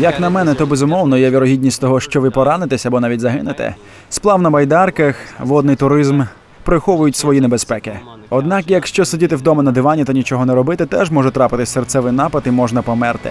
Як на мене, то безумовно є вірогідність того, що ви поранитесь або навіть загинете. Сплав на байдарках, водний туризм приховують свої небезпеки. Однак, якщо сидіти вдома на дивані та нічого не робити, теж може трапити серцевий напад і можна померти.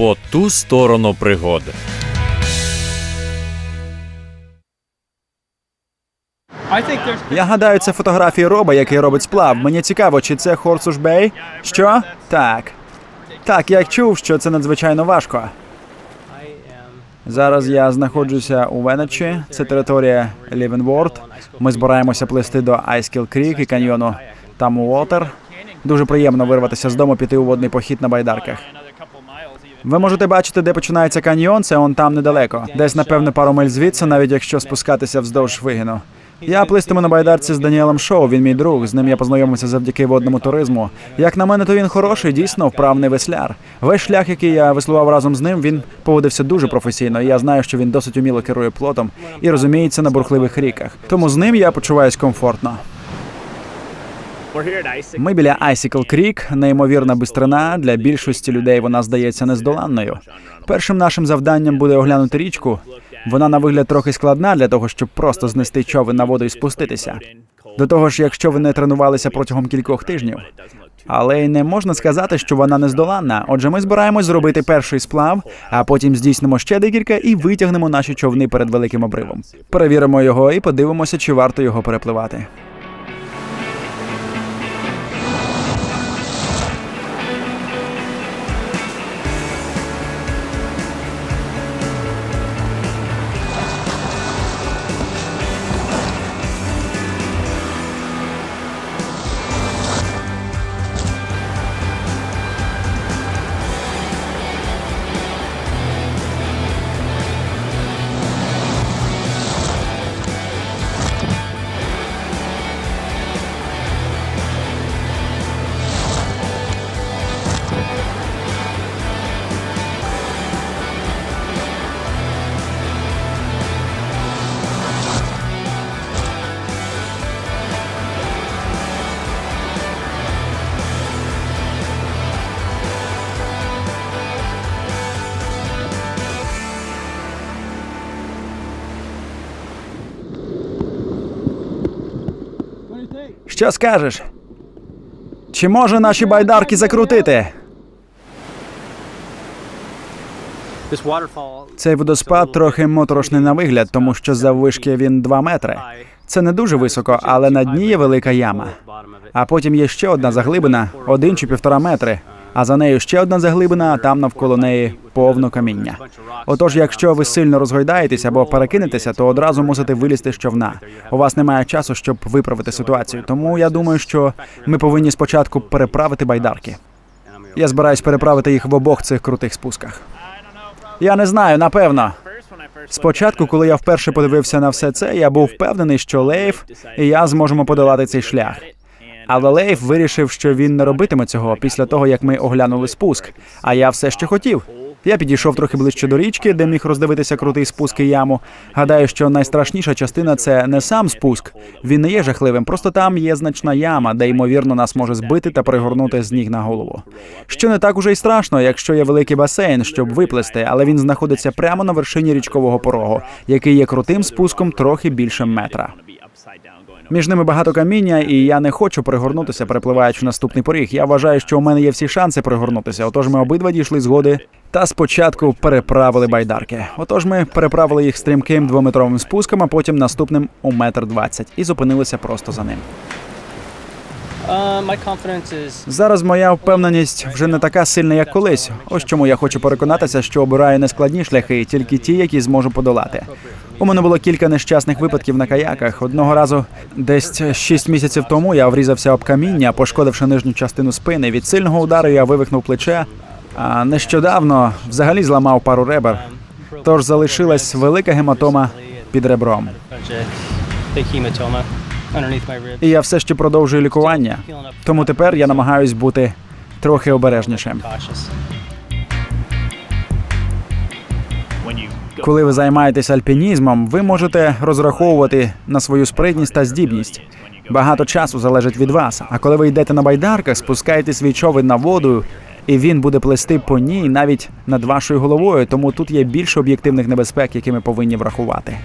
По ту сторону пригод. Я гадаю, це фотографії Роба, який робить сплав. Мені цікаво, чи це Хорсуш Бей? Що? Так. Так, я чув, що це надзвичайно важко. Зараз я знаходжуся у Венечі, це територія Лівенворд. Ми збираємося плисти до Айскіл Крік і каньйону Таму Уотер. Дуже приємно вирватися з дому, піти у водний похід на байдарках. Ви можете бачити, де починається каньйон, це он там недалеко. Десь, напевне, пару миль звідси, навіть якщо спускатися вздовж вигину. Я плистиму на байдарці з Даніелем Шоу. Він мій друг. З ним я познайомився завдяки водному туризму. Як на мене, то він хороший, дійсно вправний весляр. Весь шлях, який я веслував разом з ним, він поводився дуже професійно. Я знаю, що він досить уміло керує плотом і розуміється на бурхливих ріках. Тому з ним я почуваюсь комфортно. Ми біля Icicle Creek, неймовірна бистрина. Для більшості людей вона здається нездоланною. Першим нашим завданням буде оглянути річку. Вона на вигляд трохи складна для того, щоб просто знести човен на воду і спуститися. До того ж, якщо ви не тренувалися протягом кількох тижнів. Але й не можна сказати, що вона нездоланна. Отже, ми збираємось зробити перший сплав, а потім здійснимо ще декілька і витягнемо наші човни перед великим обривом. Перевіримо його і подивимося, чи варто його перепливати. Що скажеш? Чи може наші байдарки закрутити? Цей водоспад трохи моторошний на вигляд, тому що заввишки він 2 метри. Це не дуже високо, але на дні є велика яма. А потім є ще одна заглибина, один чи півтора метри. А за нею ще одна заглибина, а там навколо неї повно каміння. Отож, якщо ви сильно розгойдаєтесь або перекинетеся, то одразу мусите вилізти з човна. У вас немає часу, щоб виправити ситуацію. Тому я думаю, що ми повинні спочатку переправити байдарки. Я збираюсь переправити їх в обох цих крутих спусках. Я не знаю, напевно. Спочатку, коли я вперше подивився на все це, я був впевнений, що Лейф і я зможемо подолати цей шлях. Але Лейф вирішив, що він не робитиме цього після того, як ми оглянули спуск. А я все ще хотів. Я підійшов трохи ближче до річки, де міг роздивитися крутий спуск і яму. Гадаю, що найстрашніша частина це не сам спуск. Він не є жахливим, просто там є значна яма, де ймовірно нас може збити та пригорнути з ніг на голову. Що не так уже й страшно, якщо є великий басейн, щоб виплисти, але він знаходиться прямо на вершині річкового порогу, який є крутим спуском трохи більше метра. Між ними багато каміння, і я не хочу пригорнутися, перепливаючи наступний поріг. Я вважаю, що у мене є всі шанси пригорнутися. Отож, ми обидва дійшли згоди та спочатку переправили байдарки. Отож, ми переправили їх стрімким двометровим спуском, а потім наступним у метр двадцять і зупинилися просто за ним. Зараз моя впевненість вже не така сильна, як колись. Ось чому я хочу переконатися, що обираю не складні шляхи, тільки ті, які зможу подолати. У мене було кілька нещасних випадків на каяках. Одного разу, десь шість місяців тому, я врізався об каміння, пошкодивши нижню частину спини. Від сильного удару я вивихнув плече, А нещодавно взагалі зламав пару ребер, тож залишилась велика гематома під ребром. І я все ще продовжую лікування, тому тепер я намагаюсь бути трохи обережнішим. Коли ви займаєтесь альпінізмом, ви можете розраховувати на свою спритність та здібність. Багато часу залежить від вас. А коли ви йдете на байдарках, спускаєте свій човен на воду, і він буде плести по ній навіть над вашою головою. Тому тут є більше об'єктивних небезпек, які ми повинні врахувати.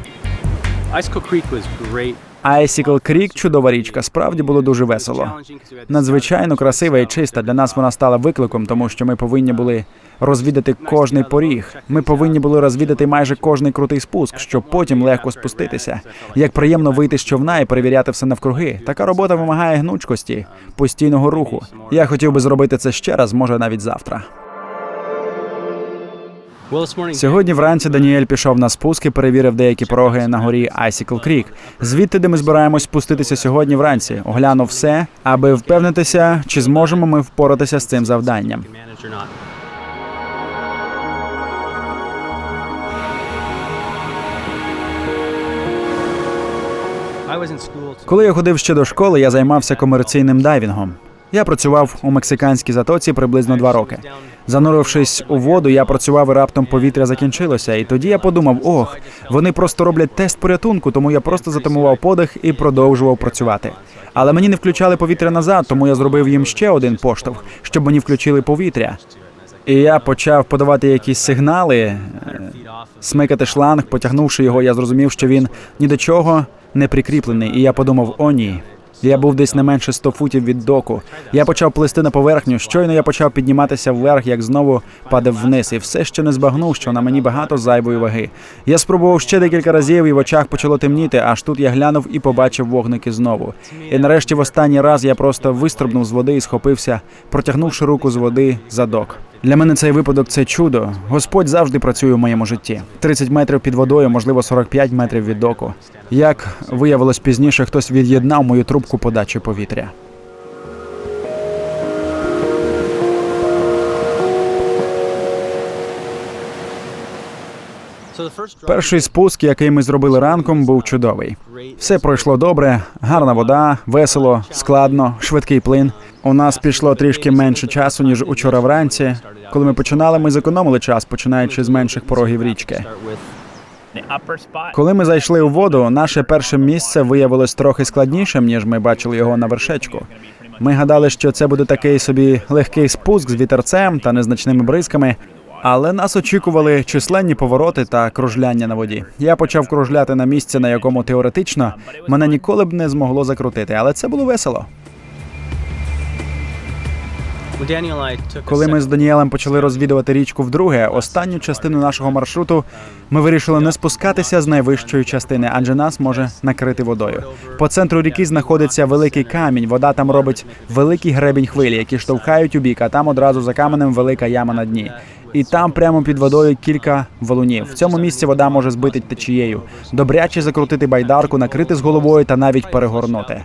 Icicle Creek – чудова річка. Справді було дуже весело. Надзвичайно красива і чиста. Для нас вона стала викликом, тому що ми повинні були розвідати кожний поріг. Ми повинні були розвідати майже кожний крутий спуск, щоб потім легко спуститися. Як приємно вийти з човна і перевіряти все навкруги. Така робота вимагає гнучкості, постійного руху. Я хотів би зробити це ще раз, може навіть завтра. Сьогодні вранці Даніель пішов на спуски, перевірив деякі пороги на горі Icicle Creek. Звідти, де ми збираємось спуститися сьогодні вранці, оглянув все, аби впевнитися, чи зможемо ми впоратися з цим завданням. Коли я ходив ще до школи, я займався комерційним дайвінгом. Я працював у мексиканській затоці приблизно два роки. Занурившись у воду, я працював і раптом повітря закінчилося. І тоді я подумав: ох, вони просто роблять тест порятунку, тому я просто затамував подих і продовжував працювати. Але мені не включали повітря назад, тому я зробив їм ще один поштовх, щоб мені включили повітря. І я почав подавати якісь сигнали, е, смикати шланг, потягнувши його, я зрозумів, що він ні до чого не прикріплений, і я подумав: о, ні. Я був десь не менше 100 футів від доку. Я почав плисти на поверхню. Щойно я почав підніматися вверх, як знову падав вниз, і все ще не збагнув, що на мені багато зайвої ваги. Я спробував ще декілька разів, і в очах почало темніти. Аж тут я глянув і побачив вогники знову. І нарешті, в останній раз я просто вистрибнув з води і схопився, протягнувши руку з води за док. Для мене цей випадок це чудо. Господь завжди працює в моєму житті. 30 метрів під водою, можливо, 45 метрів від доку. Як виявилось пізніше, хтось від'єднав мою трубку подачі повітря. Перший спуск, який ми зробили ранком, був чудовий. Все пройшло добре, гарна вода, весело, складно, швидкий плин. У нас пішло трішки менше часу ніж учора вранці. Коли ми починали, ми зекономили час, починаючи з менших порогів річки. Коли ми зайшли у воду, наше перше місце виявилось трохи складнішим, ніж ми бачили його на вершечку. Ми гадали, що це буде такий собі легкий спуск з вітерцем та незначними бризками. Але нас очікували численні повороти та кружляння на воді. Я почав кружляти на місці, на якому теоретично мене ніколи б не змогло закрутити, але це було весело. Коли ми з Даніелем почали розвідувати річку вдруге, останню частину нашого маршруту, ми вирішили не спускатися з найвищої частини, адже нас може накрити водою. По центру ріки знаходиться великий камінь. Вода там робить великий гребінь хвилі, які штовхають у бік, а там одразу за каменем велика яма на дні. І там прямо під водою кілька валунів. В цьому місці вода може збити течією, добряче закрутити байдарку, накрити з головою та навіть перегорнути.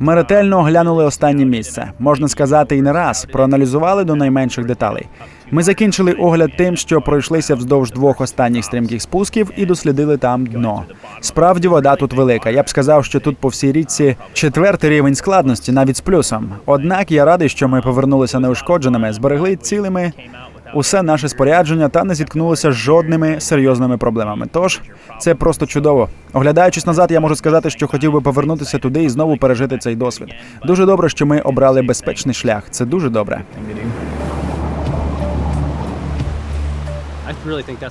Ми ретельно оглянули останнє місце. Можна сказати, і не раз проаналізували до найменших деталей. Ми закінчили огляд тим, що пройшлися вздовж двох останніх стрімких спусків і дослідили там дно. Справді вода тут велика. Я б сказав, що тут по всій річці четвертий рівень складності, навіть з плюсом. Однак я радий, що ми повернулися неушкодженими, зберегли цілими усе наше спорядження та не зіткнулися з жодними серйозними проблемами. Тож це просто чудово. Оглядаючись назад, я можу сказати, що хотів би повернутися туди і знову пережити цей досвід. Дуже добре, що ми обрали безпечний шлях. Це дуже добре.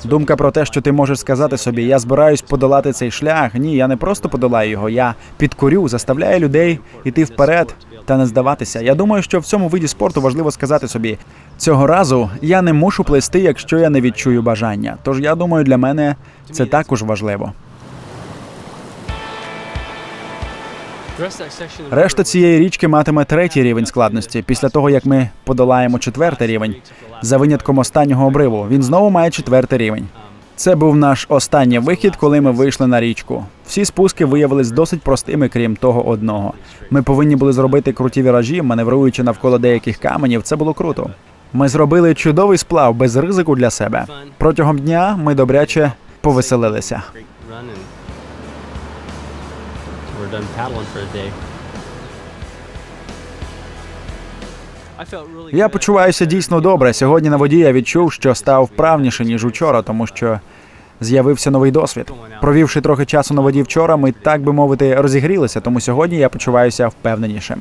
Думка про те, що ти можеш сказати собі, я збираюсь подолати цей шлях. Ні, я не просто подолаю його, я підкорю, заставляю людей іти вперед та не здаватися. Я думаю, що в цьому виді спорту важливо сказати собі, цього разу я не мушу плести, якщо я не відчую бажання. Тож я думаю, для мене це також важливо. Решта цієї річки матиме третій рівень складності. Після того як ми подолаємо четвертий рівень, за винятком останнього обриву, він знову має четвертий рівень. Це був наш останній вихід, коли ми вийшли на річку. Всі спуски виявились досить простими, крім того одного. Ми повинні були зробити круті віражі, маневруючи навколо деяких каменів. Це було круто. Ми зробили чудовий сплав без ризику для себе. Протягом дня ми добряче повеселилися. We're done paddling for a day. I felt really Я почуваюся дійсно добре. Сьогодні на воді я відчув, що став вправніше ніж учора, тому що з'явився новий досвід. Провівши трохи часу на воді вчора, ми так би мовити розігрілися, тому сьогодні я почуваюся впевненішим.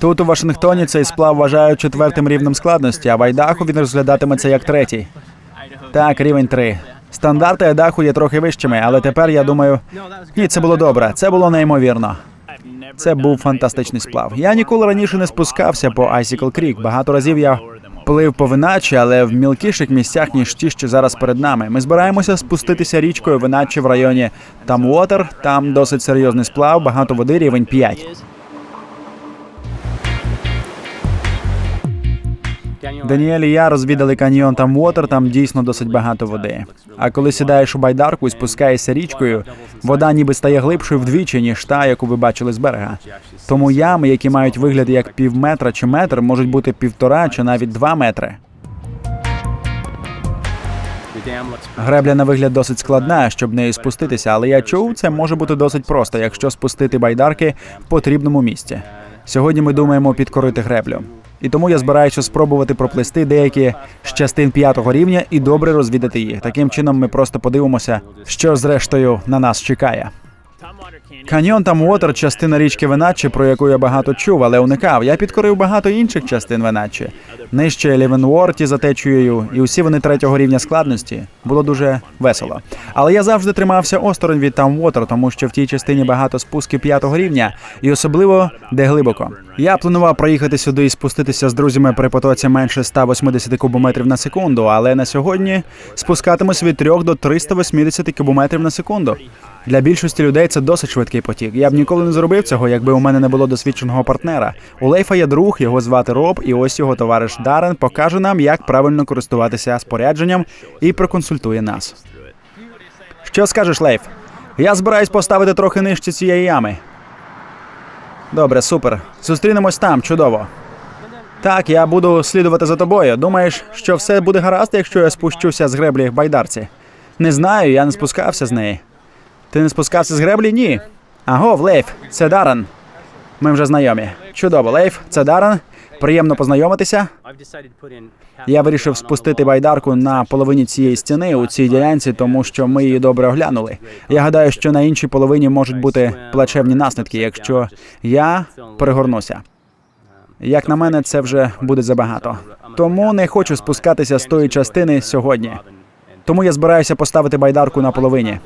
Тут у Вашингтоні цей сплав вважають четвертим рівнем складності, а в Айдаху він розглядатиметься як третій. Так, рівень три. Стандарти Айдаху є трохи вищими, але тепер я думаю, ні, це було добре. Це було неймовірно. Це був фантастичний сплав. Я ніколи раніше не спускався по Icicle Creek. Багато разів я плив по Виначі, але в мілкіших місцях, ніж ті, що зараз перед нами. Ми збираємося спуститися річкою Виначі в районі Тамвотер. Там досить серйозний сплав, багато води, рівень 5. Даніель і я розвідали каньйон Тамвотер, там дійсно досить багато води. А коли сідаєш у байдарку і спускаєшся річкою, вода ніби стає глибшою вдвічі, ніж та, яку ви бачили з берега. Тому ями, які мають вигляд як пів метра чи метр, можуть бути півтора чи навіть два метри. Гребля на вигляд досить складна, щоб нею спуститися, але я чув, це може бути досить просто, якщо спустити байдарки в потрібному місці. Сьогодні ми думаємо підкорити греблю. І тому я збираюся спробувати проплисти деякі з частин п'ятого рівня і добре розвідати їх. Таким чином, ми просто подивимося, що зрештою на нас чекає. Каньйон Тамвотер – частина річки Веначі, про яку я багато чув, але уникав. Я підкорив багато інших частин Веначі. Нижче Лівенворті за течією, і усі вони третього рівня складності. Було дуже весело. Але я завжди тримався осторонь від Тамвотер, тому що в тій частині багато спусків п'ятого рівня, і особливо де глибоко. Я планував проїхати сюди і спуститися з друзями при потоці менше 180 кубометрів на секунду, але на сьогодні спускатимусь від 3 до 380 кубометрів на секунду. Для більшості людей це досить швидкий потік. Я б ніколи не зробив цього, якби у мене не було досвідченого партнера. У Лейфа є друг, його звати Роб, і ось його товариш Дарен покаже нам, як правильно користуватися спорядженням і проконсультує нас. Що скажеш, Лейф? Я збираюсь поставити трохи нижче цієї ями. Добре, супер. Зустрінемось там, чудово. Так, я буду слідувати за тобою. Думаєш, що все буде гаразд, якщо я спущуся з греблі в байдарці? Не знаю, я не спускався з неї. Ти не спускався з греблі? Ні. Агов, Лейф, це Даран. Ми вже знайомі. Чудово, Лейф, це Даран. Приємно познайомитися. Я вирішив спустити байдарку на половині цієї стіни у цій ділянці, тому що ми її добре оглянули. Я гадаю, що на іншій половині можуть бути плачевні наслідки, якщо я перегорнуся. Як на мене, це вже буде забагато. Тому не хочу спускатися з тої частини сьогодні. Тому я збираюся поставити байдарку на половині.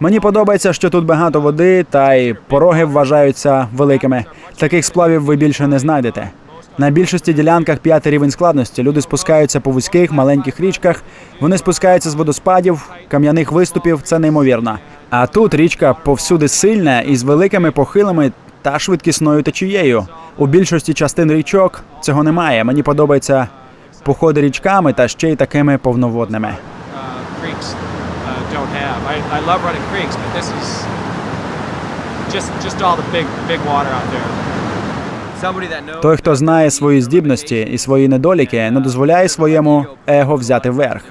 Мені подобається, що тут багато води, та й пороги вважаються великими. Таких сплавів ви більше не знайдете. На більшості ділянках п'ятий рівень складності. Люди спускаються по вузьких маленьких річках. Вони спускаються з водоспадів, кам'яних виступів. Це неймовірно. А тут річка повсюди сильна і з великими похилами та швидкісною течією. У більшості частин річок цього немає. Мені подобаються походи річками та ще й такими повноводними. I, I love running creeks, but this is just just all the big big water out there. somebody that knows Той, хто знає свої здібності і свої недоліки, не дозволяє своєму его взяти вверх.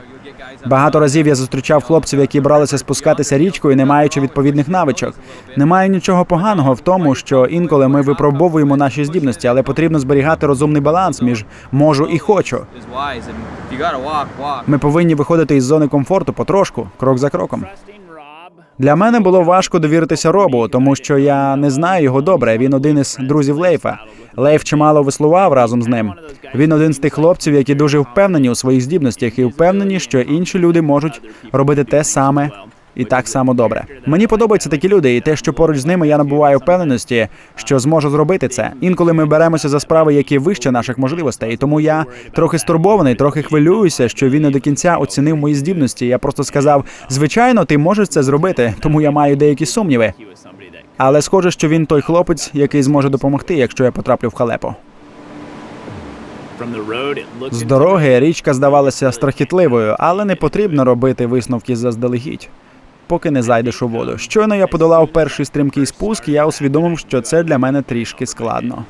Багато разів я зустрічав хлопців, які бралися спускатися річкою, не маючи відповідних навичок. Немає нічого поганого в тому, що інколи ми випробовуємо наші здібності, але потрібно зберігати розумний баланс між можу і хочу. Ми повинні виходити із зони комфорту потрошку, крок за кроком. Для мене було важко довіритися Робу, тому що я не знаю його добре. Він один із друзів Лейфа. Лейф чимало веслував разом з ним. Він один з тих хлопців, які дуже впевнені у своїх здібностях і впевнені, що інші люди можуть робити те саме і так само добре. Мені подобаються такі люди, і те, що поруч з ними я набуваю впевненості, що зможу зробити це. Інколи ми беремося за справи, які вище наших можливостей. Тому я трохи стурбований, трохи хвилююся, що він не до кінця оцінив мої здібності. Я просто сказав: звичайно, ти можеш це зробити, тому я маю деякі сумніви. Але схоже, що він той хлопець, який зможе допомогти, якщо я потраплю в халепу. З дороги річка здавалася страхітливою, але не потрібно робити висновки заздалегідь, поки не зайдеш у воду. Щойно я подолав перший стрімкий спуск, я усвідомив, що це для мене трішки складно.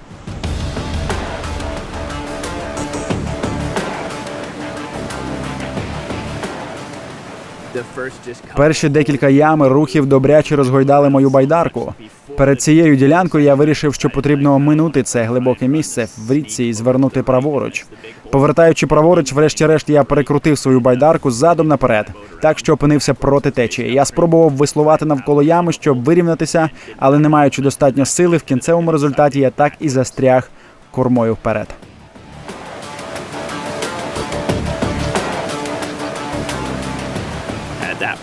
Перші декілька ям рухів добряче розгойдали мою байдарку. Перед цією ділянкою я вирішив, що потрібно оминути це глибоке місце в річці і звернути праворуч. Повертаючи праворуч, врешті-решт я перекрутив свою байдарку задом наперед, так що опинився проти течії. Я спробував висловати навколо ями, щоб вирівнятися, але не маючи достатньо сили, в кінцевому результаті я так і застряг кормою вперед.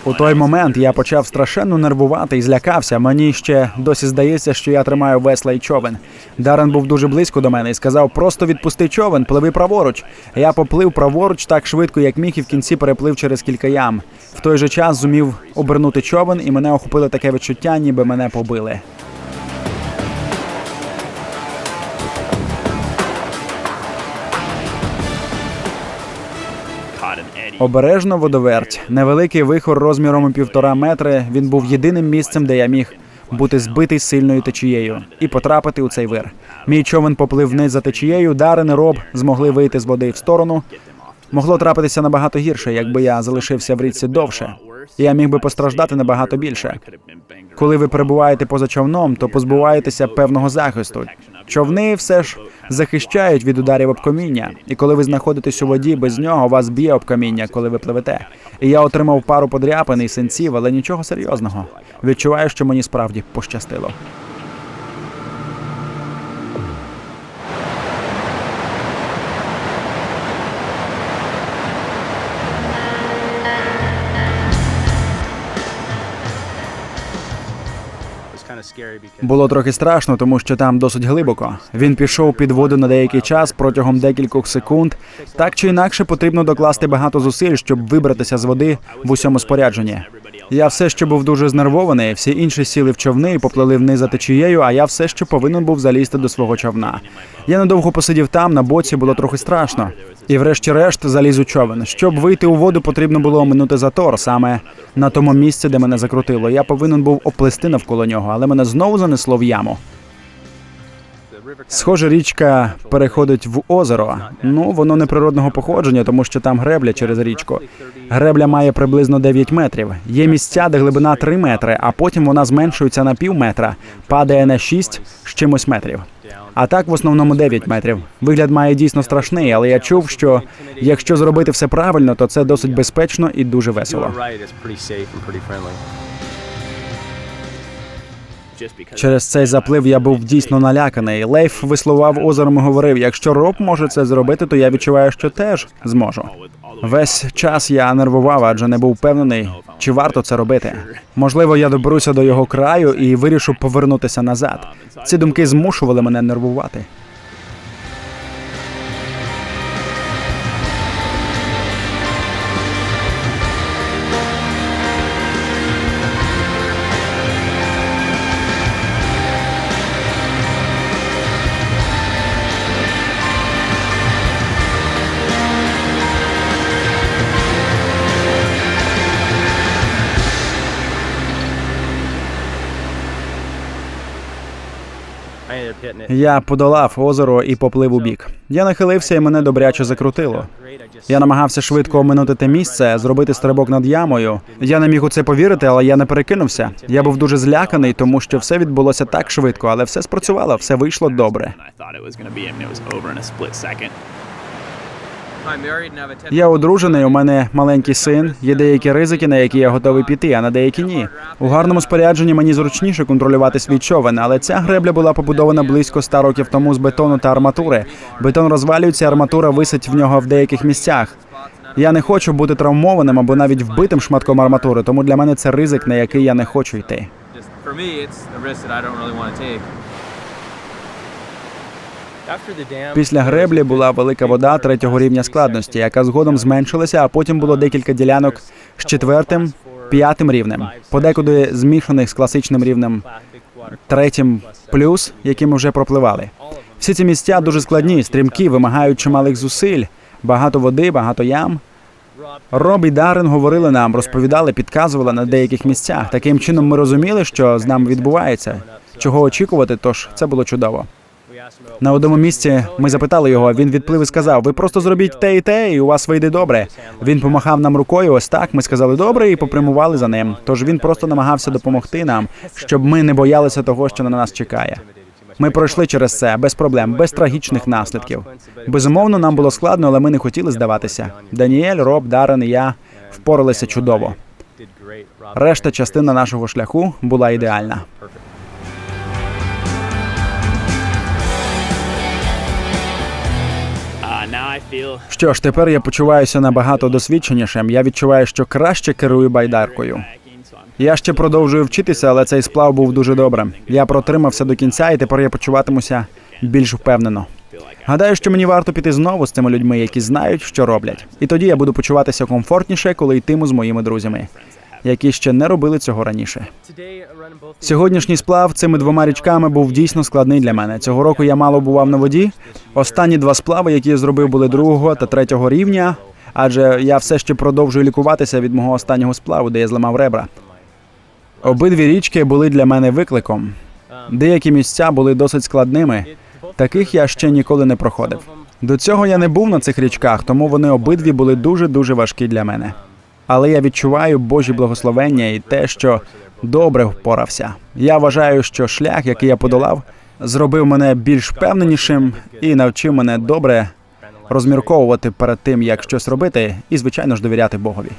У той момент я почав страшенно нервувати і злякався. Мені ще досі здається, що я тримаю весла і човен. Дарен був дуже близько до мене і сказав: просто відпусти човен, пливи праворуч. Я поплив праворуч так швидко, як міг, і в кінці переплив через кілька ям. В той же час зумів обернути човен, і мене охопило таке відчуття, ніби мене побили. Обережно водоверть. Невеликий вихор розміром у півтора метри. Він був єдиним місцем, де я міг бути збитий сильною течією і потрапити у цей вир. Мій човен поплив вниз за течією. Дарин і роб змогли вийти з води в сторону. Могло трапитися набагато гірше, якби я залишився в річці довше. Я міг би постраждати набагато більше. Коли ви перебуваєте поза човном, то позбуваєтеся певного захисту. Човни все ж захищають від ударів об каміння, і коли ви знаходитесь у воді, без нього вас б'є об каміння, коли ви пливете. І я отримав пару подряпин і синців, але нічого серйозного. Відчуваю, що мені справді пощастило. Було трохи страшно, тому що там досить глибоко. Він пішов під воду на деякий час протягом декількох секунд. Так чи інакше потрібно докласти багато зусиль, щоб вибратися з води в усьому спорядженні. Я все ще був дуже знервований. Всі інші сіли в човни і поплили вниз за течією, а я все ще повинен був залізти до свого човна. Я недовго посидів там, на боці було трохи страшно. І врешті-решт заліз у човен. Щоб вийти у воду, потрібно було оминути затор саме на тому місці, де мене закрутило. Я повинен був оплести навколо нього, але мене знову занесло в яму. Схоже, річка переходить в озеро. Ну, воно не природного походження, тому що там гребля через річку. Гребля має приблизно 9 метрів. Є місця, де глибина 3 метри, а потім вона зменшується на пів метра, падає на 6 з чимось метрів. А так в основному 9 метрів. Вигляд має дійсно страшний, але я чув, що якщо зробити все правильно, то це досить безпечно і дуже весело. Через цей заплив я був дійсно наляканий. Лейф висловав озером і говорив: якщо роб може це зробити, то я відчуваю, що теж зможу. Весь час я нервував, адже не був впевнений, чи варто це робити. Можливо, я доберуся до його краю і вирішу повернутися назад. Ці думки змушували мене нервувати. Я подолав озеро і поплив у бік. Я нахилився і мене добряче закрутило. Я намагався швидко оминути те місце, зробити стрибок над ямою. Я не міг у це повірити, але я не перекинувся. Я був дуже зляканий, тому що все відбулося так швидко, але все спрацювало, все вийшло добре. Я одружений, у мене маленький син. Є деякі ризики, на які я готовий піти, а на деякі ні. У гарному спорядженні мені зручніше контролювати свій човен, але ця гребля була побудована близько ста років тому з бетону та арматури. Бетон розвалюється, арматура висить в нього в деяких місцях. Я не хочу бути травмованим або навіть вбитим шматком арматури, тому для мене це ризик, на який я не хочу йти. Після греблі була велика вода третього рівня складності, яка згодом зменшилася, а потім було декілька ділянок з четвертим, п'ятим рівнем, подекуди змішаних з класичним рівнем третім плюс, який ми вже пропливали. Всі ці місця дуже складні, стрімкі, вимагають чималих зусиль, багато води, багато ям. Роб і Даррен говорили нам, розповідали, підказували на деяких місцях. Таким чином ми розуміли, що з нами відбувається, чого очікувати. Тож це було чудово. На одному місці ми запитали його. Він відплив і сказав: Ви просто зробіть те і те, і у вас вийде добре. Він помахав нам рукою. Ось так. Ми сказали добре і попрямували за ним. Тож він просто намагався допомогти нам, щоб ми не боялися того, що на нас чекає. Ми пройшли через це без проблем, без трагічних наслідків. Безумовно, нам було складно, але ми не хотіли здаватися. Даніель, Роб, Даррен і я впоралися чудово. Решта частина нашого шляху була ідеальна. Що ж, тепер я почуваюся набагато досвідченішим. Я відчуваю, що краще керую байдаркою. Я ще продовжую вчитися, але цей сплав був дуже добрим. Я протримався до кінця, і тепер я почуватимуся більш впевнено. Гадаю, що мені варто піти знову з цими людьми, які знають, що роблять. І тоді я буду почуватися комфортніше, коли йтиму з моїми друзями, які ще не робили цього раніше. Сьогоднішній сплав цими двома річками був дійсно складний для мене. Цього року я мало бував на воді. Останні два сплави, які я зробив, були другого та третього рівня. Адже я все ще продовжую лікуватися від мого останнього сплаву, де я зламав ребра. Обидві річки були для мене викликом. Деякі місця були досить складними. Таких я ще ніколи не проходив. До цього я не був на цих річках, тому вони обидві були дуже дуже важкі для мене. Але я відчуваю Божі благословення і те, що добре впорався. Я вважаю, що шлях, який я подолав, зробив мене більш впевненішим і навчив мене добре розмірковувати перед тим, як щось робити, і звичайно ж довіряти Богові.